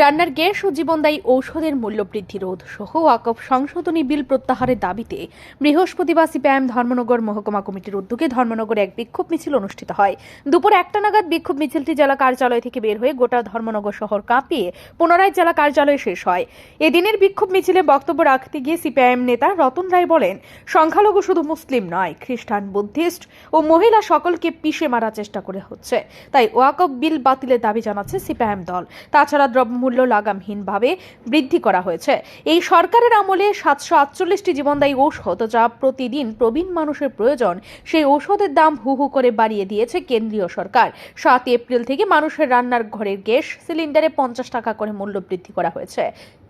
রান্নার গ্যাস ও জীবনদায়ী ঔষধের মূল্য বৃদ্ধি রোধ সহ ওয়াকফ সংশোধনী বিল প্রত্যাহারের দাবিতে বৃহস্পতিবার সিপিআইএম ধর্মনগর মহকুমা কমিটির উদ্যোগে ধর্মনগরে এক বিক্ষোভ মিছিল অনুষ্ঠিত হয়। দুপুর একটা নাগাদ বিক্ষোভ মিছিলটি জেলা কার্যালয় থেকে বের হয়ে গোটা ধর্মনগর শহর কাঁপিয়ে পুনরায় জেলা কার্যালয়ে শেষ হয়। এদিনের বিক্ষোভ মিছিলে বক্তব্য রাখতে গিয়ে সিপিআইএম নেতা রতন রায় বলেন, সংখ্যালঘু শুধু মুসলিম নয়, খ্রিস্টান, বুদ্ধিস্ট ও মহিলা সকলকে পিষে মারার চেষ্টা করে হচ্ছে। তাই ওয়াকফ বিল বাতিলের দাবি জানাচ্ছে সিপিআইএম দল। তাছাড়া দ্রব্যমূল্য লাগামহীনভাবে বৃদ্ধি করা হয়েছে। এই সরকারের আমলে সাতশো আটচল্লিশটি জীবনদায়ী ঔষধ যা প্রতিদিন প্রবীণ মানুষের প্রয়োজন, সেই ঔষধের দাম হু হু করে বাড়িয়ে দিয়েছে কেন্দ্রীয় সরকার। সাত এপ্রিল থেকে মানুষের রান্নার ঘরের গ্যাস সিলিন্ডারে পঞ্চাশ টাকা করে মূল্য বৃদ্ধি করা হয়েছে।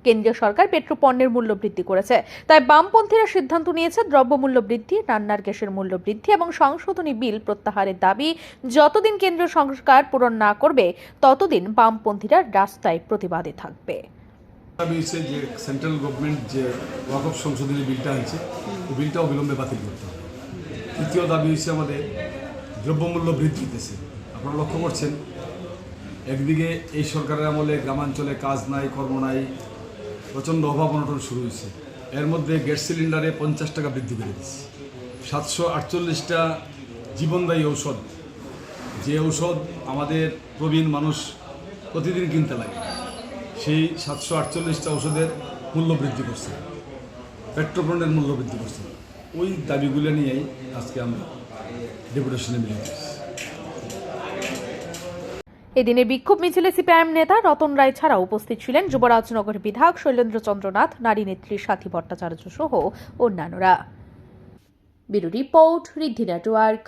কেন্দ্রীয় সরকার পেট্রোপণ্যের মূল্য বৃদ্ধি করেছে। তাই বামপন্থীরা সিদ্ধান্ত নিয়েছে দ্রব্যমূল্য বৃদ্ধি, রান্নার গ্যাসের মূল্য বৃদ্ধি এবং সংশোধনী বিল প্রত্যাহারের দাবি যতদিন কেন্দ্রীয় সংস্কার পূরণ না করবে, ততদিন বামপন্থীরা রাস্তায় প্রতিবাদে থাকবে। যে সেন্ট্রাল গভর্নমেন্ট যে ওয়াকফ সংশোধনী বিলটা আনছে, ওই বিলটা অবিলম্বে বাতিল করতে হবে। তৃতীয় দাবি হচ্ছে আমাদের দ্রব্যমূল্য বৃদ্ধি আপনারা লক্ষ্য করছেন, একদিকে এই সরকারের আমলে গ্রামাঞ্চলে কাজ নাই, কর্ম নাই প্রচণ্ড অভাব অনটন শুরু হয়েছে। এর মধ্যে গ্যাস সিলিন্ডারে পঞ্চাশ টাকা বৃদ্ধি করে দিচ্ছে সাতশো আটচল্লিশটা জীবনদায়ী ঔষধ। যে ঔষধ আমাদের প্রবীণ মানুষ প্রতিদিন কিনতে লাগে, সেই সাতশো আটচল্লিশটা ওষুধের মূল্য বৃদ্ধি করছে। পেট্রোপণ্যের মূল্য বৃদ্ধি করছে। ওই দাবিগুলো নিয়েই আজকে আমরা ডেপুটেশনে মিলে এদিনে বিক্ষোভ মিছিলে সিপিআইএম নেতা রতন রায় ছাড়া উপস্থিত ছিলেন যুবরাজনগর বিধায়ক শৈলেন্দ্র চন্দ্রনাথ, নারী নেত্রী সাথী ভট্টাচার্য সহ অন্যান্যরা। Report Riddhi network.